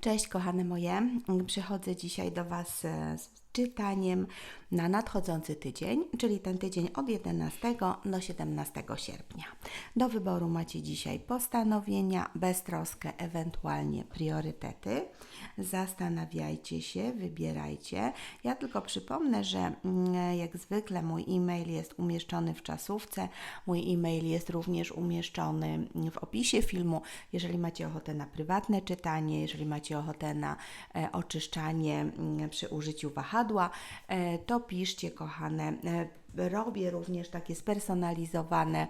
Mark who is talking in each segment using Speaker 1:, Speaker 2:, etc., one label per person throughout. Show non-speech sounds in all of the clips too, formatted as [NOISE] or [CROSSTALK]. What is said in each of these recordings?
Speaker 1: Cześć kochane moje, przychodzę dzisiaj do Was e, z czytaniem na nadchodzący tydzień, czyli ten tydzień od 11 do 17 sierpnia. Do wyboru macie dzisiaj postanowienia, beztroskę, ewentualnie priorytety. Zastanawiajcie się, wybierajcie. Ja tylko przypomnę, że mm, jak zwykle mój e-mail jest umieszczony w czasówce. Mój e-mail jest również umieszczony w opisie filmu. Jeżeli macie ochotę na prywatne czytanie, jeżeli macie ochotę na e, oczyszczanie mm, przy użyciu wahadła, e, to piszcie, kochane. E, robię również takie spersonalizowane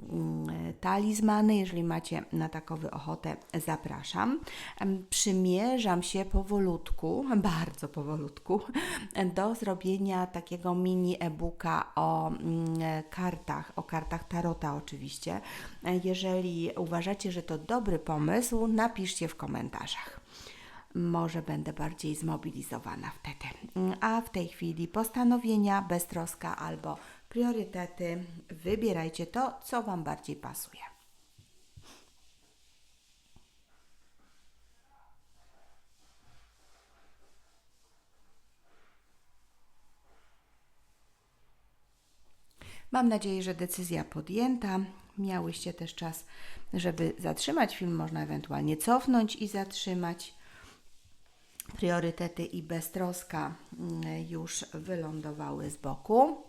Speaker 1: mm, talizmany. Jeżeli macie na takowy ochotę, zapraszam. Przymierzam się powolutku, [LAUGHS] bardzo powolutku, do zrobienia takiego mini e-booka o mm, kartach, o kartach Tarota oczywiście. E, Jeżeli uważacie, że to dobry pomysł, napiszcie w komentarzach może będę bardziej zmobilizowana wtedy. A w tej chwili postanowienia, beztroska albo priorytety. Wybierajcie to, co Wam bardziej pasuje. Mam nadzieję, że decyzja podjęta. Miałyście też czas, żeby zatrzymać film, można ewentualnie cofnąć i zatrzymać priorytety i beztroska mm, już wylądowały z boku.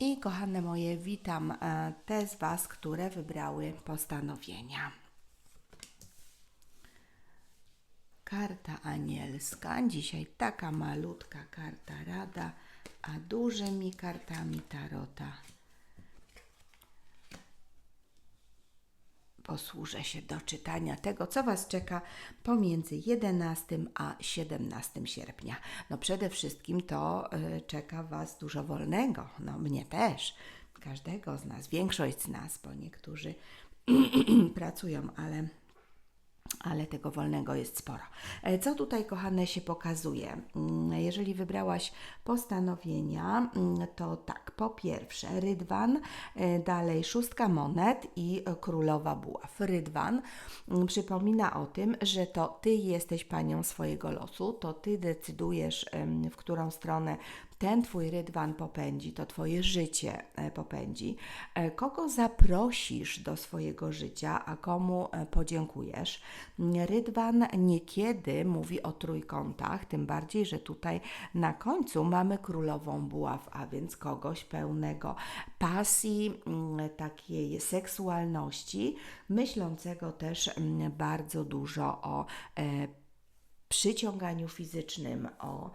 Speaker 1: I kochane moje, witam e, te z Was, które wybrały postanowienia. Karta anielska, dzisiaj taka malutka karta rada, a dużymi kartami tarota posłużę się do czytania tego, co Was czeka pomiędzy 11 a 17 sierpnia. No przede wszystkim to y, czeka Was dużo wolnego, no mnie też, każdego z nas, większość z nas, bo niektórzy [CLEARS THROAT] pracują, ale ale tego wolnego jest sporo. E, Co tutaj, kochane, się pokazuje? Mm, Jeżeli wybrałaś postanowienia, mm, to tak, po pierwsze Rydwan, e, dalej szóstka monet i królowa buław. Rydwan mm, przypomina o tym, że to Ty jesteś panią swojego losu, to Ty decydujesz, w którą stronę ten Twój rydwan popędzi, to Twoje życie e, popędzi. E, Kogo zaprosisz do swojego życia, a komu e, podziękujesz? Rydwan niekiedy mówi o trójkątach, tym bardziej, że tutaj na końcu mamy królową buław, a więc kogoś pełnego pasji, mm, takiej seksualności, myślącego też mm, bardzo dużo o przyciąganiu fizycznym, o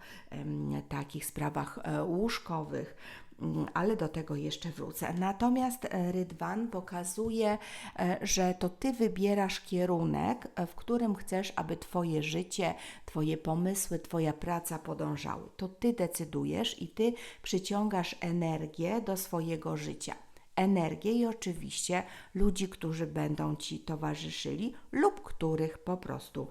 Speaker 1: takich sprawach e, łóżkowych, mm, ale do tego jeszcze wrócę. Natomiast e, Rydwan pokazuje, e, że to ty wybierasz kierunek, w którym chcesz, aby twoje życie, twoje pomysły, twoja praca podążały. To ty decydujesz i ty przyciągasz energię do swojego życia energię i oczywiście ludzi, którzy będą Ci towarzyszyli lub których po prostu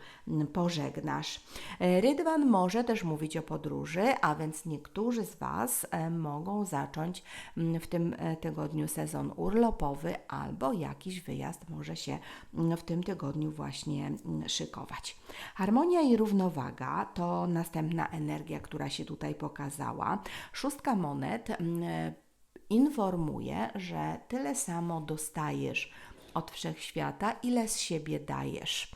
Speaker 1: pożegnasz. E, Rydwan może też mówić o podróży, a więc niektórzy z Was e, mogą zacząć w tym e, tygodniu sezon urlopowy albo jakiś wyjazd może się w tym tygodniu właśnie szykować. Harmonia i równowaga to następna energia, która się tutaj pokazała. Szóstka monet informuje, że tyle samo dostajesz od wszechświata, ile z siebie dajesz.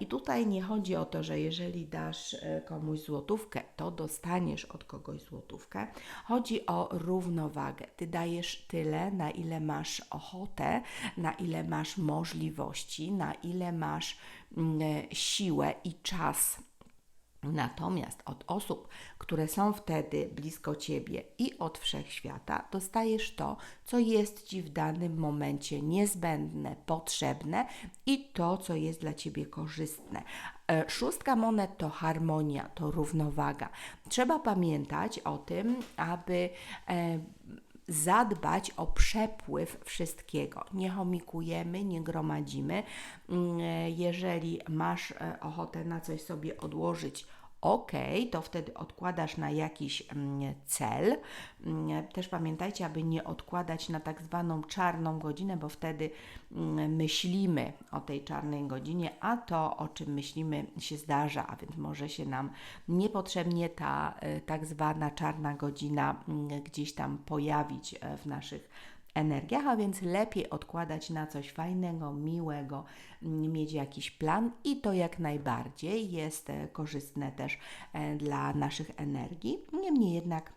Speaker 1: I tutaj nie chodzi o to, że jeżeli dasz e, komuś złotówkę, to dostaniesz od kogoś złotówkę. Chodzi o równowagę. Ty dajesz tyle, na ile masz ochotę, na ile masz możliwości, na ile masz mm, e, siłę i czas Natomiast od osób, które są wtedy blisko ciebie i od wszechświata, dostajesz to, co jest ci w danym momencie niezbędne, potrzebne i to, co jest dla ciebie korzystne. E, Szóstka monet to harmonia, to równowaga. Trzeba pamiętać o tym, aby. E, zadbać o przepływ wszystkiego. Nie chomikujemy, nie gromadzimy. Mm, Jeżeli masz e, ochotę na coś sobie odłożyć, ok, to wtedy odkładasz na jakiś mm, cel. Mm, Też pamiętajcie, aby nie odkładać na tak zwaną czarną godzinę, bo wtedy mm, myślimy o tej czarnej godzinie, a to, o czym myślimy, się zdarza, a więc może się nam niepotrzebnie ta y, tak zwana czarna godzina gdzieś tam pojawić e, w naszych energiach, a więc lepiej odkładać na coś fajnego, miłego, mm, mieć jakiś plan i to jak najbardziej jest e, korzystne też e, dla naszych energii. Niemniej jednak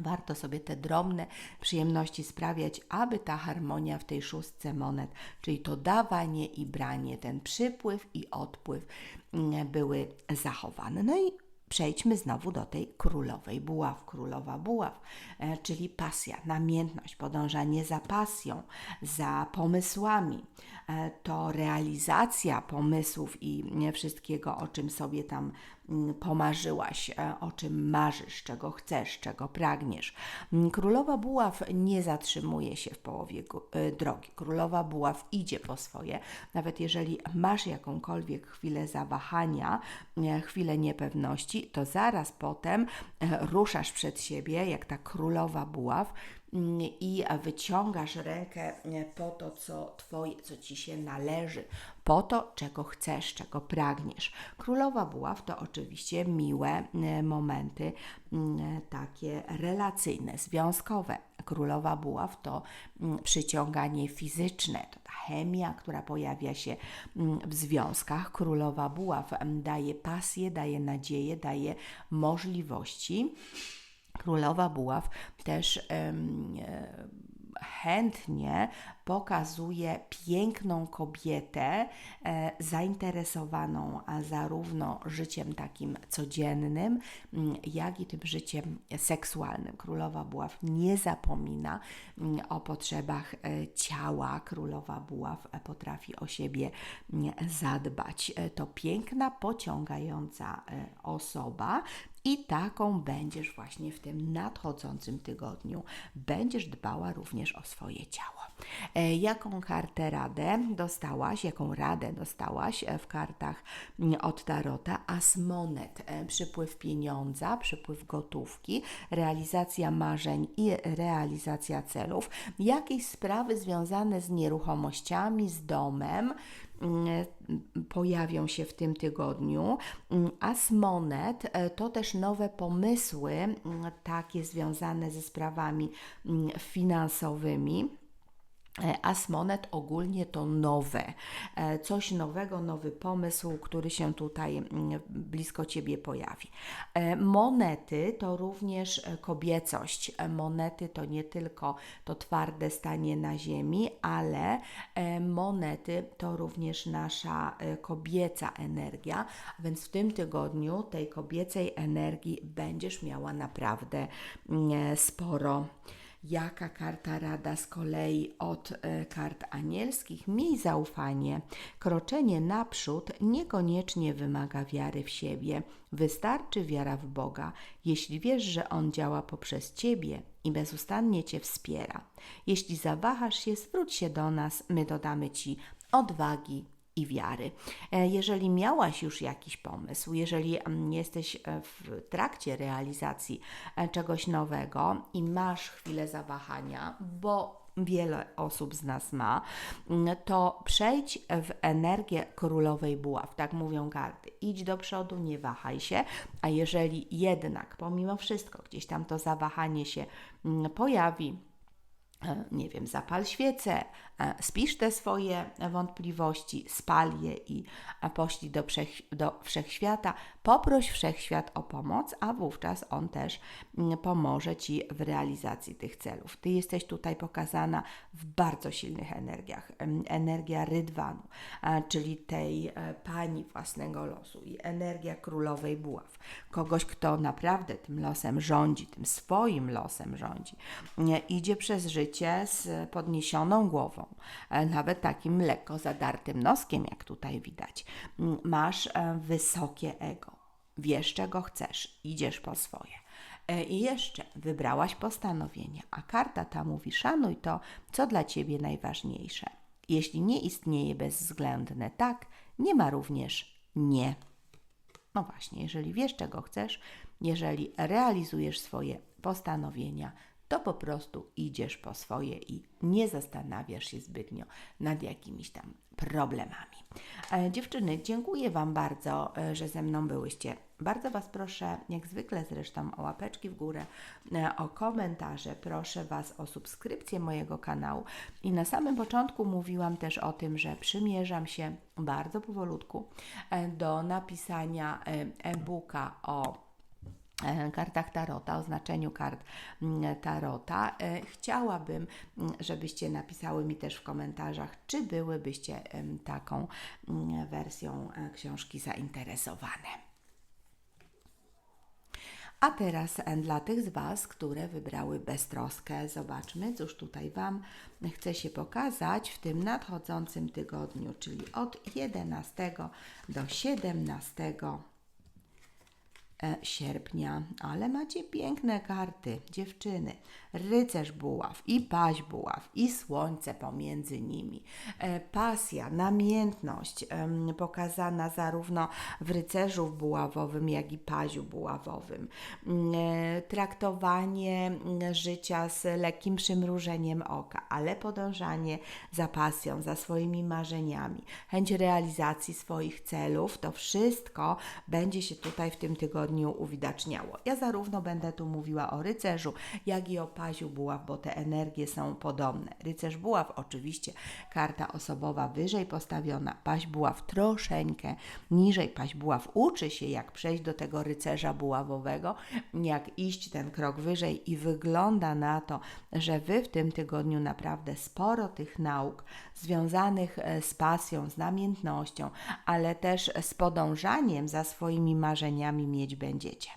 Speaker 1: Warto sobie te drobne przyjemności sprawiać, aby ta harmonia w tej szóstce monet, czyli to dawanie i branie, ten przypływ i odpływ mm, były zachowane. No i przejdźmy znowu do tej królowej buław. Królowa buław, e, czyli pasja, namiętność, podążanie za pasją, za pomysłami. E, To realizacja pomysłów i nie, wszystkiego, o czym sobie tam pomarzyłaś, e, o czym marzysz, czego chcesz, czego pragniesz. Mm, Królowa buław nie zatrzymuje się w połowie e, drogi. Królowa buław idzie po swoje, nawet jeżeli masz jakąkolwiek chwilę zawahania, e, chwilę niepewności, to zaraz potem ruszasz przed siebie, jak ta królowa buław mm, i wyciągasz rękę po to, co twoje, co ci się należy, po to, czego chcesz, czego pragniesz. Królowa buław to oczywiście miłe e, momenty, mm, takie relacyjne, związkowe. Królowa buław to mm, przyciąganie fizyczne, to ta chemia, która pojawia się mm, w związkach. Królowa buław daje pasję, daje nadzieję, daje możliwości. Królowa Buław też e, chętnie pokazuje piękną kobietę e, zainteresowaną zarówno życiem takim codziennym, mm, jak i tym życiem seksualnym. Królowa Buław nie zapomina mm, o potrzebach e, ciała. Królowa Buław potrafi o siebie mm, zadbać. E, To piękna, pociągająca osoba, i taką będziesz właśnie w tym nadchodzącym tygodniu. Będziesz dbała również o swoje ciało. E, Jaką kartę radę dostałaś? Jaką radę dostałaś e, w kartach mm, od Tarota? As monet, e, przypływ pieniądza, przypływ gotówki, realizacja marzeń i realizacja celów, jakieś sprawy związane z nieruchomościami, z domem, pojawią się w tym tygodniu. Mm, As monet e, to też nowe pomysły, mm, takie związane ze sprawami mm, finansowymi. E, Asmonet ogólnie to nowe, e, coś nowego, nowy pomysł, który się tutaj mm, blisko Ciebie pojawi. E, Monety to również kobiecość. Monety to nie tylko to twarde stanie na ziemi, ale monety to również nasza kobieca energia, więc w tym tygodniu tej kobiecej energii będziesz miała naprawdę mm, sporo. Jaka karta rada z kolei od e, kart anielskich? Miej zaufanie. Kroczenie naprzód niekoniecznie wymaga wiary w siebie. Wystarczy wiara w Boga. Jeśli wiesz, że On działa poprzez Ciebie i bezustannie Cię wspiera. Jeśli zawahasz się, zwróć się do nas, my dodamy Ci odwagi i wiary. E, Jeżeli miałaś już jakiś pomysł, jeżeli mm, jesteś e, w trakcie realizacji e, czegoś nowego i masz chwilę zawahania, bo wiele osób z nas ma, mm, to przejdź w energię królowej buław, tak mówią karty. Idź do przodu, nie wahaj się, a jeżeli jednak pomimo wszystko gdzieś tam to zawahanie się mm, pojawi, nie wiem, zapal świecę, e, spisz te swoje wątpliwości, spal je i e, poślij do, wszech, do wszechświata, poproś wszechświat o pomoc, a wówczas on też mm, pomoże Ci w realizacji tych celów. Ty jesteś tutaj pokazana w bardzo silnych energiach. Energia rydwanu, czyli tej e, pani własnego losu i energia królowej buław. Kogoś, kto naprawdę tym losem rządzi, tym swoim losem rządzi. Idzie przez życie z podniesioną głową, nawet takim lekko zadartym noskiem, jak tutaj widać. Masz e, wysokie ego, wiesz czego chcesz, idziesz po swoje. E, I jeszcze wybrałaś postanowienie, a karta ta mówi: szanuj to, co dla ciebie najważniejsze. Jeśli nie istnieje bezwzględne tak, nie ma również nie. No właśnie, jeżeli wiesz, czego chcesz, jeżeli realizujesz swoje postanowienia, to po prostu idziesz po swoje i nie zastanawiasz się zbytnio nad jakimiś tam problemami. E, dziewczyny, dziękuję Wam bardzo, e, że ze mną byłyście. Bardzo Was proszę, jak zwykle zresztą, o łapeczki w górę, e, o komentarze. Proszę Was o subskrypcję mojego kanału. I na samym początku mówiłam też o tym, że przymierzam się bardzo powolutku do napisania e-booka o kartach Tarota, o znaczeniu kart mm, Tarota. E, Chciałabym, mm, żebyście napisały mi też w komentarzach, czy byłybyście taką mm, wersją e, książki zainteresowane. A teraz e, dla tych z Was, które wybrały beztroskę, zobaczmy, cóż tutaj Wam chce się pokazać w tym nadchodzącym tygodniu, czyli od 11 do 17 e, sierpnia, ale macie piękne karty, dziewczyny. Rycerz buław i paź buław i słońce pomiędzy nimi. E, Pasja, namiętność pokazana zarówno w rycerzu buławowym, jak i paziu buławowym. Mm, e, Traktowanie mm, życia z lekkim przymrużeniem oka, ale podążanie za pasją, za swoimi marzeniami, chęć realizacji swoich celów, to wszystko będzie się tutaj w tym tygodniu uwidaczniało. Ja zarówno będę tu mówiła o rycerzu, jak i o paziu buław, bo te energie są podobne. Rycerz buław oczywiście karta osobowa wyżej postawiona, paź buław troszeczkę niżej. Paź buław uczy się, jak przejść do tego rycerza buławowego, jak iść ten krok wyżej i wygląda na to, że Wy w tym tygodniu naprawdę sporo tych nauk związanych e, z pasją, z namiętnością, ale też z podążaniem za swoimi marzeniami mieć będziecie.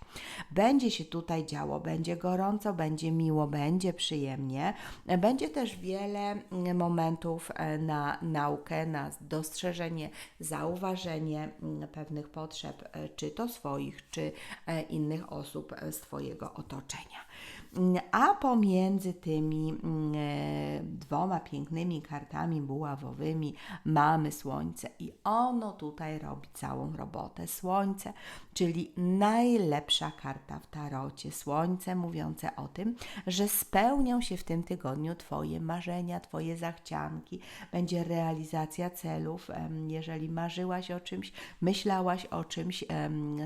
Speaker 1: Będzie się tutaj działo, będzie gorąco, będzie miło, będzie przyjemnie. Będzie też wiele mm, momentów e, na naukę, na dostrzeżenie, zauważenie mm, pewnych potrzeb, e, czy to swoich, czy e, innych osób z Twojego otoczenia. Mm, A pomiędzy tymi mm, e, dwoma pięknymi kartami buławowymi mamy Słońce i ono tutaj robi całą robotę. Słońce, czyli najlepsza karta w tarocie. Słońce mówiące o tym, że spełnią się w tym tygodniu Twoje marzenia, Twoje zachcianki, będzie realizacja celów. Jeżeli marzyłaś o czymś, myślałaś o czymś,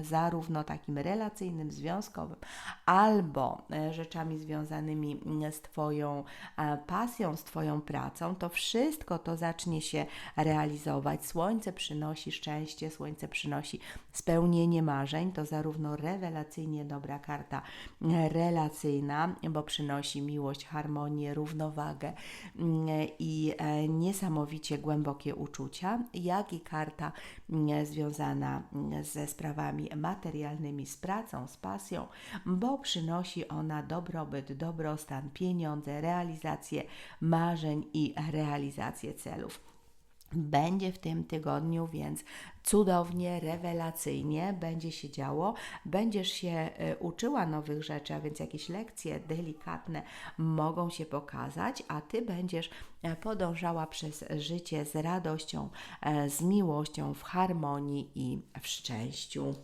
Speaker 1: zarówno takim relacyjnym, związkowym, albo e, rzeczami związanymi mm, z Twoją e, pasją, z Twoją pracą, to wszystko to zacznie się realizować. Słońce przynosi szczęście, słońce przynosi spełnienie marzeń. To zarówno rewelacyjnie dobra karta e, relacyjna, bo przynosi miłość, harmonię, równowagę mm, i e, niesamowicie głębokie uczucia, jak i karta mm, związana mm, ze sprawami materialnymi, z pracą, z pasją, bo przynosi ona dobrobyt, dobrostan, pieniądze, realizację marzeń i realizację celów. Będzie w tym tygodniu, więc cudownie, rewelacyjnie będzie się działo. Będziesz się e, uczyła nowych rzeczy, a więc jakieś lekcje delikatne mogą się pokazać, a ty będziesz e, podążała przez życie z radością, e, z miłością, w harmonii i w szczęściu.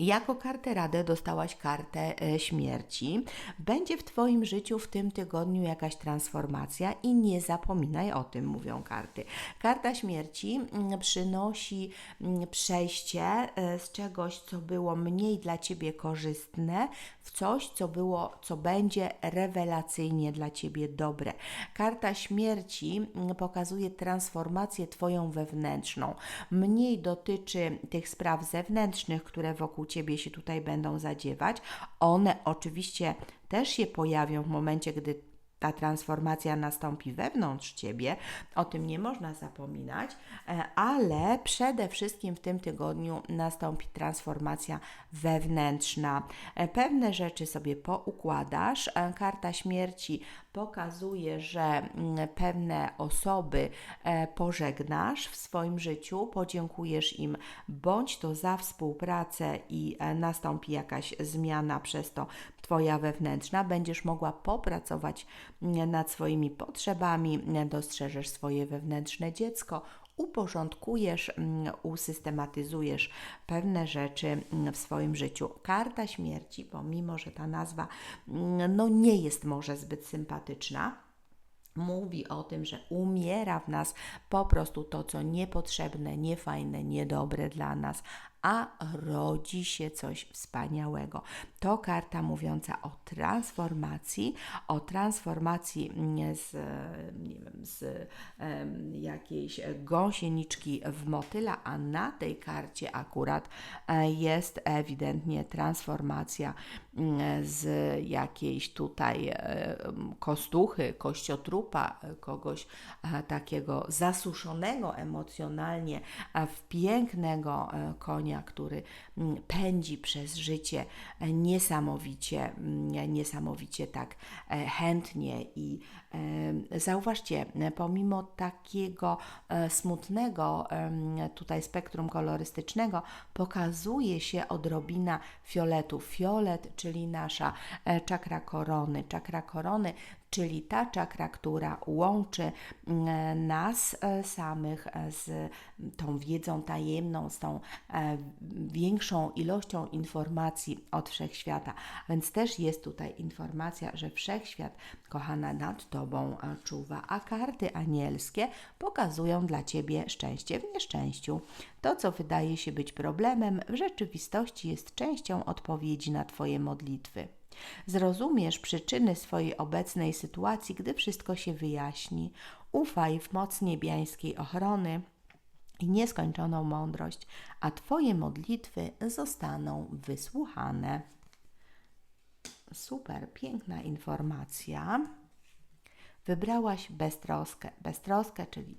Speaker 1: Jako kartę radę dostałaś kartę e, śmierci. Będzie w Twoim życiu w tym tygodniu jakaś transformacja i nie zapominaj o tym, mówią karty. Karta śmierci mm, przynosi mm, przejście e, z czegoś, co było mniej dla Ciebie korzystne, w coś, co było, co będzie rewelacyjnie dla Ciebie dobre. Karta śmierci mm, pokazuje transformację Twoją wewnętrzną. Mniej dotyczy tych spraw zewnętrznych, które wokół Ciebie się tutaj będą zadziewać. One oczywiście też się pojawią w momencie, gdy ta transformacja nastąpi wewnątrz ciebie, o tym nie można zapominać, e, ale przede wszystkim w tym tygodniu nastąpi transformacja wewnętrzna. E, Pewne rzeczy sobie poukładasz. E, Karta śmierci pokazuje, że mm, pewne osoby e, pożegnasz w swoim życiu, podziękujesz im bądź to za współpracę i e, nastąpi jakaś zmiana przez to Twoja wewnętrzna, będziesz mogła popracować mm, nad swoimi potrzebami, dostrzeżesz swoje wewnętrzne dziecko, uporządkujesz, mm, usystematyzujesz pewne rzeczy mm, w swoim życiu. Karta śmierci, pomimo że ta nazwa mm, no, nie jest może zbyt sympatyczna, mówi o tym, że umiera w nas po prostu to, co niepotrzebne, niefajne, niedobre dla nas, a rodzi się coś wspaniałego. To karta mówiąca o transformacji, o transformacji z, nie wiem, z jakiejś gąsieniczki w motyla, a na tej karcie akurat e, jest ewidentnie transformacja z jakiejś tutaj e, kostuchy, kościotrupa, kogoś e, takiego zasuszonego emocjonalnie w pięknego konia, który mm, pędzi przez życie e, niesamowicie, mm, niesamowicie tak e, chętnie i zauważcie, pomimo takiego smutnego tutaj spektrum kolorystycznego, pokazuje się odrobina fioletu. Fiolet, czyli nasza czakra korony. Czakra korony czyli ta czakra, która łączy mm, nas e, samych e, z tą wiedzą tajemną, z tą e, większą ilością informacji od wszechświata. Więc też jest tutaj informacja, że wszechświat, kochana, nad Tobą czuwa, a karty anielskie pokazują dla Ciebie szczęście w nieszczęściu. To, co wydaje się być problemem, w rzeczywistości jest częścią odpowiedzi na Twoje modlitwy. Zrozumiesz przyczyny swojej obecnej sytuacji, gdy wszystko się wyjaśni. Ufaj w moc niebiańskiej ochrony i nieskończoną mądrość, a Twoje modlitwy zostaną wysłuchane. Super, piękna informacja. Wybrałaś beztroskę. Beztroskę, czyli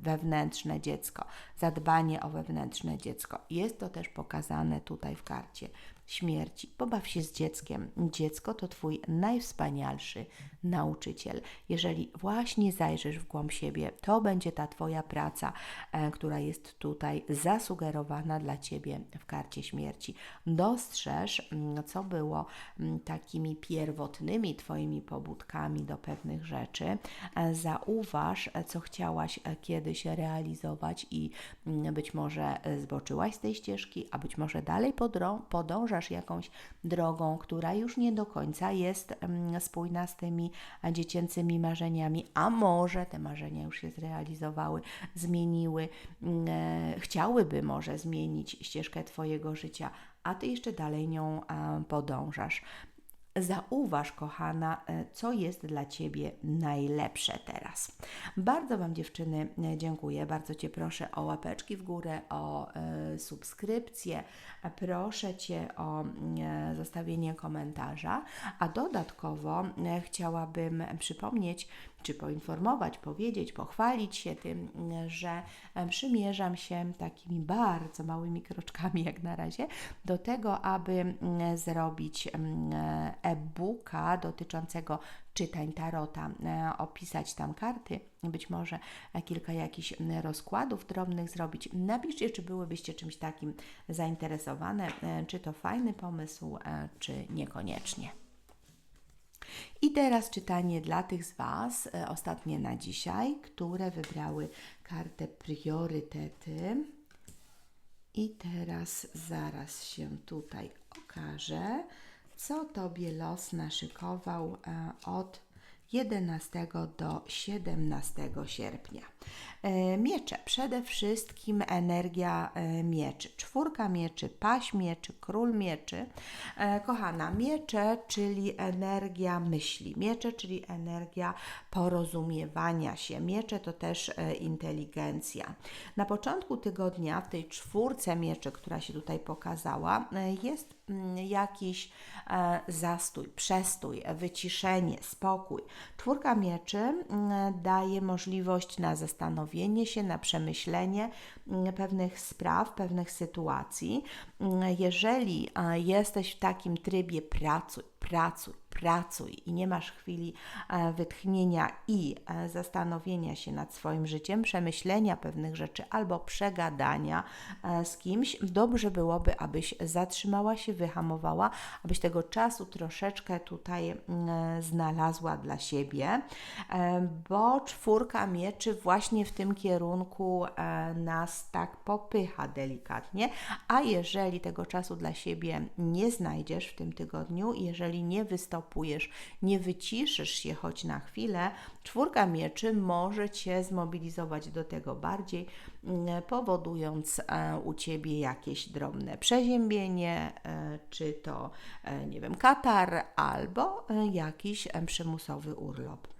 Speaker 1: wewnętrzne dziecko, zadbanie o wewnętrzne dziecko. Jest to też pokazane tutaj w karcie śmierci. Pobaw się z dzieckiem. Dziecko to Twój najwspanialszy nauczyciel. Jeżeli właśnie zajrzysz w głąb siebie, to będzie ta Twoja praca, e, która jest tutaj zasugerowana dla Ciebie w karcie śmierci. Dostrzeż, mm, co było mm, takimi pierwotnymi Twoimi pobudkami do pewnych rzeczy. E, zauważ, e, co chciałaś kiedyś realizować i mm, być może zboczyłaś z tej ścieżki, a być może dalej podążasz podążasz jakąś drogą, która już nie do końca jest spójna z tymi dziecięcymi marzeniami, a może te marzenia już się zrealizowały, zmieniły, mm, e, chciałyby może zmienić ścieżkę Twojego życia, a Ty jeszcze dalej nią podążasz. Zauważ, kochana, e, co jest dla Ciebie najlepsze teraz. Bardzo Wam, dziewczyny, e, dziękuję. Bardzo Cię proszę o łapeczki w górę, o y, subskrypcję. Proszę Cię o zostawienie komentarza. A dodatkowo chciałabym przypomnieć, czy poinformować, powiedzieć, pochwalić się tym, że przymierzam się takimi bardzo małymi kroczkami, jak na razie, do tego, aby zrobić e-booka dotyczącego czytań tarota, e, opisać tam karty, być może kilka jakichś rozkładów drobnych zrobić. Napiszcie, czy byłybyście czymś takim zainteresowane, e, czy to fajny pomysł, e, czy niekoniecznie. I teraz czytanie dla tych z Was, ostatnie na dzisiaj, które wybrały kartę priorytety. I teraz zaraz się tutaj okaże co Tobie los naszykował e, od 11 do 17 sierpnia. E, miecze, przede wszystkim energia e, mieczy. Czwórka mieczy, paś mieczy, król mieczy. Kochana, miecze, czyli energia myśli. Miecze, czyli energia porozumiewania się. Miecze to też inteligencja. Na początku tygodnia w tej czwórce mieczy, która się tutaj pokazała, jest jakiś E, zastój, przestój, wyciszenie, spokój. Czwórka mieczy mm, daje możliwość na zastanowienie się, na przemyślenie mm, pewnych spraw, pewnych sytuacji. Mm, jeżeli e, jesteś w takim trybie pracuj, pracuj, pracuj i nie masz chwili e, wytchnienia i e, zastanowienia się nad swoim życiem, przemyślenia pewnych rzeczy albo przegadania e, z kimś, dobrze byłoby, abyś zatrzymała się, wyhamowała, abyś tego czasu troszeczkę tutaj znalazła dla siebie, bo czwórka mieczy właśnie w tym kierunku nas tak popycha delikatnie, a jeżeli tego czasu dla siebie nie znajdziesz w tym tygodniu, jeżeli nie wystopujesz, nie wyciszysz się choć na chwilę, czwórka mieczy może Cię zmobilizować do tego bardziej, mm, powodując e, u Ciebie jakieś drobne przeziębienie, e, czy to, e, nie wiem, katar, albo jakiś przymusowy urlop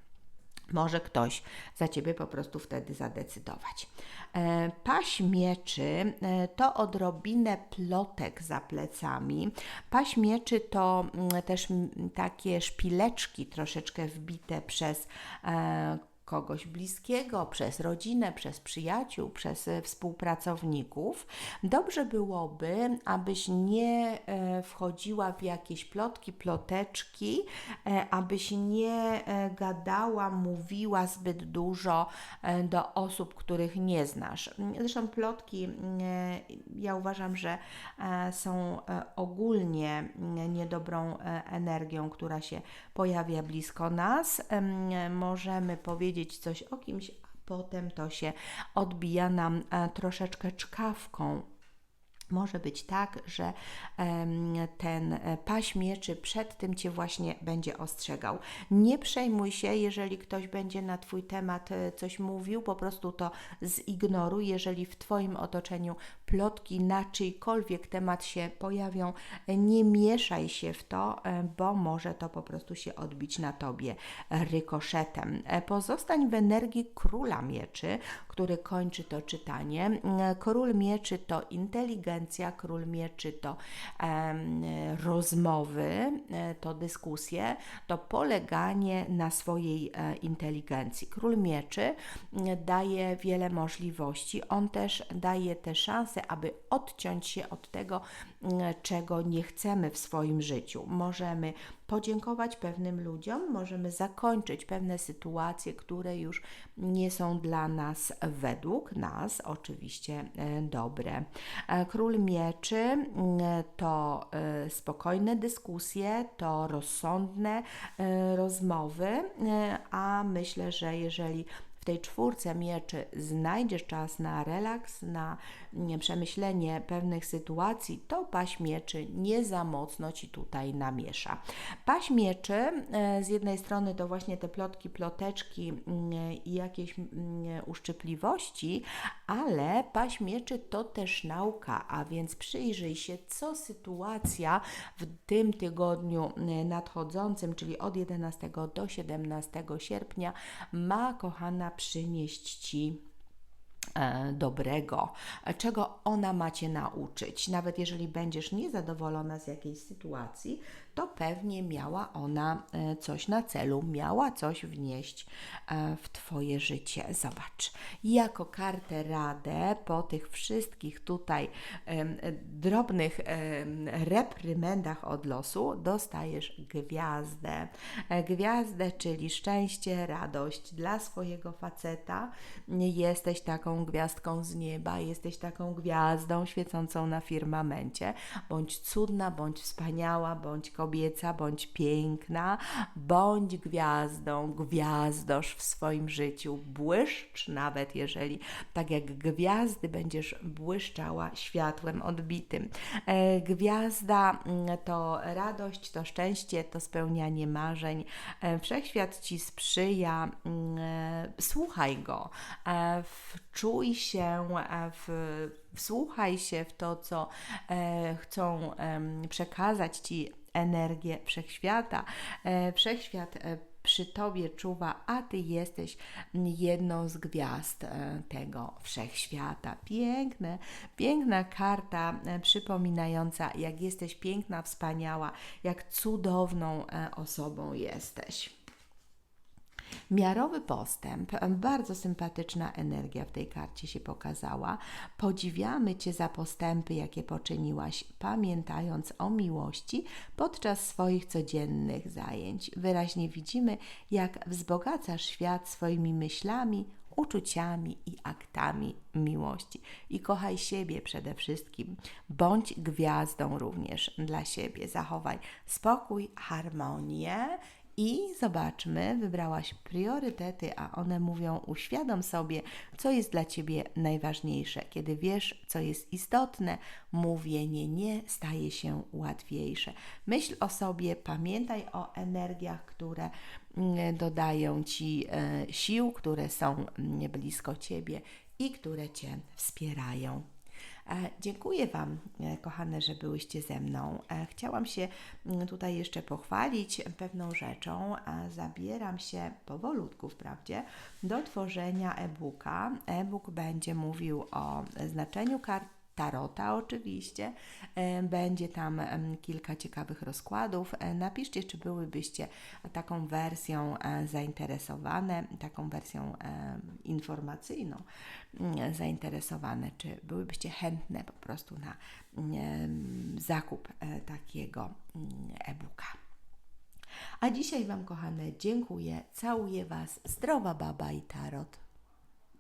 Speaker 1: może ktoś za ciebie po prostu wtedy zadecydować. E, paś mieczy e, to odrobinę plotek za plecami. Paś mieczy to mm, też takie szpileczki troszeczkę wbite przez e, kogoś bliskiego, przez rodzinę, przez przyjaciół, przez e, współpracowników. Dobrze byłoby, abyś nie e, wchodziła w jakieś plotki, ploteczki, e, abyś nie gadała, mówiła zbyt dużo do osób, których nie znasz. Zresztą plotki, ja uważam, że są ogólnie niedobrą energią, która się pojawia blisko nas. Możemy powiedzieć, coś o kimś, a potem to się odbija nam e, troszeczkę czkawką może być tak, że ten e, paś mieczy przed tym Cię właśnie będzie ostrzegał. Nie przejmuj się, jeżeli ktoś będzie na Twój temat e, coś mówił, po prostu to zignoruj. Jeżeli w Twoim otoczeniu plotki na czyjkolwiek temat się pojawią, nie mieszaj się w to, e, bo może to po prostu się odbić na Tobie rykoszetem. Pozostań w energii króla mieczy, który kończy to czytanie. Król mieczy to inteligencja, król mieczy to rozmowy, e, to dyskusje, to poleganie na swojej e, inteligencji. Król mieczy daje wiele możliwości, on też daje te szanse, aby odciąć się od tego, czego nie chcemy w swoim życiu. Możemy podziękować pewnym ludziom, możemy zakończyć pewne sytuacje, które już nie są dla nas według nas oczywiście e, dobre. E, król mieczy mm, to e, spokojne dyskusje, to rozsądne rozmowy, a myślę, że jeżeli w tej czwórce mieczy znajdziesz czas na relaks, na przemyślenie pewnych sytuacji, to paś mieczy nie za mocno ci tutaj namiesza. Paś mieczy e, z jednej strony to właśnie te plotki, ploteczki mm, i jakieś mm, uszczypliwości, ale paś mieczy to też nauka, a więc przyjrzyj się, co sytuacja w tym tygodniu mm, nadchodzącym, czyli od 11 do 17 sierpnia, ma, kochana, przynieść Ci E, dobrego, czego ona ma Cię nauczyć. Nawet jeżeli będziesz niezadowolona z jakiejś sytuacji, to pewnie miała ona e, coś na celu, miała coś wnieść e, w Twoje życie. Zobacz, jako kartę radę po tych wszystkich tutaj drobnych reprymendach od losu dostajesz gwiazdę. Gwiazdę, czyli szczęście, radość dla swojego faceta. Jesteś taką gwiazdką z nieba, jesteś taką gwiazdą świecącą na firmamencie. Bądź cudna, bądź wspaniała, bądź kobieca, bądź piękna, bądź gwiazdą, gwiazdosz w swoim życiu. Błyszcz nawet, jeżeli tak jak gwiazdy będziesz błyszczała światłem odbitym. E, gwiazda mm, to radość, to szczęście, to spełnianie marzeń. E, wszechświat Ci sprzyja, mm, e, słuchaj go, wczuj się w wsłuchaj się w to, co e, chcą e, przekazać Ci energię wszechświata. E, wszechświat e, przy Tobie czuwa, a Ty jesteś jedną z gwiazd e, tego wszechświata. Piękne, piękna karta przypominająca, jak jesteś piękna, wspaniała, jak cudowną osobą jesteś. Miarowy postęp, bardzo sympatyczna energia w tej karcie się pokazała. Podziwiamy Cię za postępy, jakie poczyniłaś, pamiętając o miłości podczas swoich codziennych zajęć. Wyraźnie widzimy, jak wzbogacasz świat swoimi myślami, uczuciami i aktami miłości. I kochaj siebie przede wszystkim. Bądź gwiazdą również dla siebie. Zachowaj spokój, harmonię. I zobaczmy, wybrałaś priorytety, a one mówią: uświadom sobie, co jest dla ciebie najważniejsze. Kiedy wiesz, co jest istotne, mówienie nie staje się łatwiejsze. Myśl o sobie, pamiętaj o energiach, które mm, dodają ci e, sił, które są mm, blisko ciebie i które cię wspierają. E, Dziękuję Wam, e, kochane, że byłyście ze mną. E, Chciałam się mm, tutaj jeszcze pochwalić pewną rzeczą. Zabieram się powolutku, wprawdzie, do tworzenia e-booka. E-book będzie mówił o znaczeniu kart Tarota oczywiście. E, Będzie tam kilka ciekawych rozkładów. E, Napiszcie, czy byłybyście taką wersją e, zainteresowane, taką wersją informacyjną mm, zainteresowane, czy byłybyście chętne po prostu na em, zakup takiego mm, e-booka. A dzisiaj Wam, kochane, dziękuję. Całuję Was. Zdrowa baba i tarot.